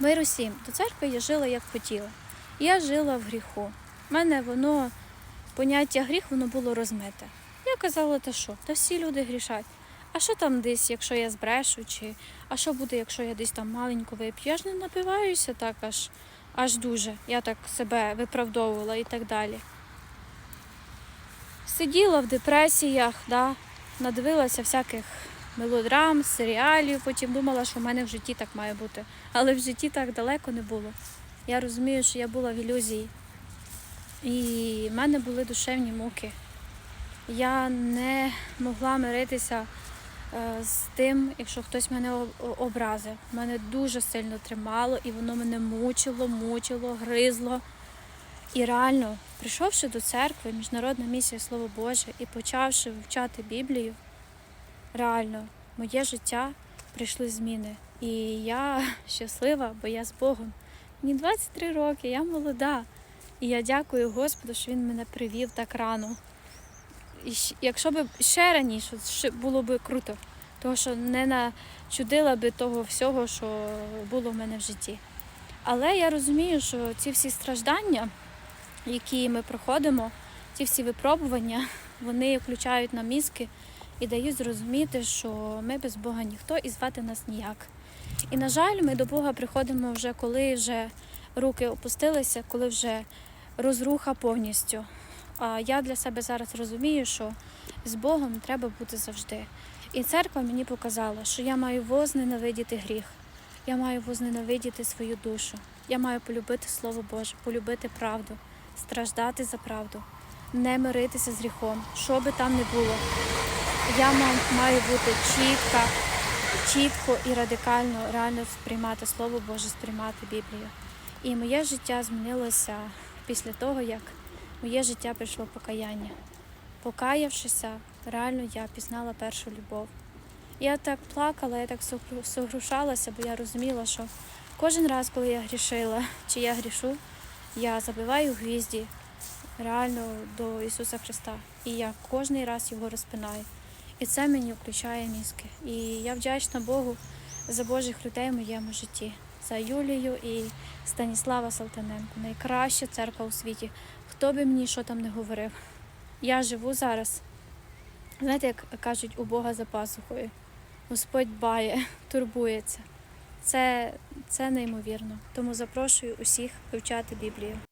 Мир усім. До церкви я жила як хотіла. Я жила в гріху. У мене воно, поняття гріх, воно було розмите. Я казала, та що, та всі люди грішать. А що там десь, якщо я збрешу, чи а що буде, якщо я десь там маленько вип'ю? Я ж не напиваюся так аж, аж дуже. Я так себе виправдовувала і так далі. Сиділа в депресіях, да, надивилася всяких мелодрам, серіалів, потім думала, що в мене в житті так має бути. Але в житті так далеко не було. Я розумію, що я була в ілюзії. І в мене були душевні муки. Я не могла миритися е, з тим, якщо хтось мене образив. Мене дуже сильно тримало, і воно мене мучило, мучило, гризло. І реально, прийшовши до церкви, міжнародна місія Слово Боже, і почавши вивчати Біблію, реально, моє життя прийшли зміни. І я щаслива, бо я з Богом. Мені 23 роки, я молода. І я дякую Господу, що Він мене привів так рано. І якщо б ще раніше, було б круто, тому що не начудила би того всього, що було в мене в житті. Але я розумію, що ці всі страждання, які ми проходимо, ці всі випробування, вони включають на мізки і дають зрозуміти, що ми без Бога ніхто і звати нас ніяк. І, на жаль, ми до Бога приходимо вже коли вже руки опустилися, коли вже розруха повністю. А я для себе зараз розумію, що з Богом треба бути завжди. І церква мені показала, що я маю возненавидіти гріх, я маю возненавидіти свою душу, я маю полюбити Слово Боже, полюбити правду, страждати за правду, не миритися з гріхом, що би там не було. Я ма- маю бути чітка, чітко і радикально реально сприймати Слово Боже, сприймати Біблію. І моє життя змінилося після того, як моє життя прийшло покаяння. Покаявшися, реально я пізнала першу любов. Я так плакала, я так согру- согрушалася, бо я розуміла, що кожен раз, коли я грішила, чи я грішу, я забиваю гвізді реально до Ісуса Христа. І я кожен раз його розпинаю. І це мені включає мізки. І я вдячна Богу за Божих людей в моєму житті, за Юлію і Станіслава Салтаненко. Найкраща церква у світі. Хто би мені що там не говорив. Я живу зараз. Знаєте, як кажуть, у Бога за пасухою. Господь дбає, турбується. Це, це неймовірно. Тому запрошую усіх вивчати Біблію.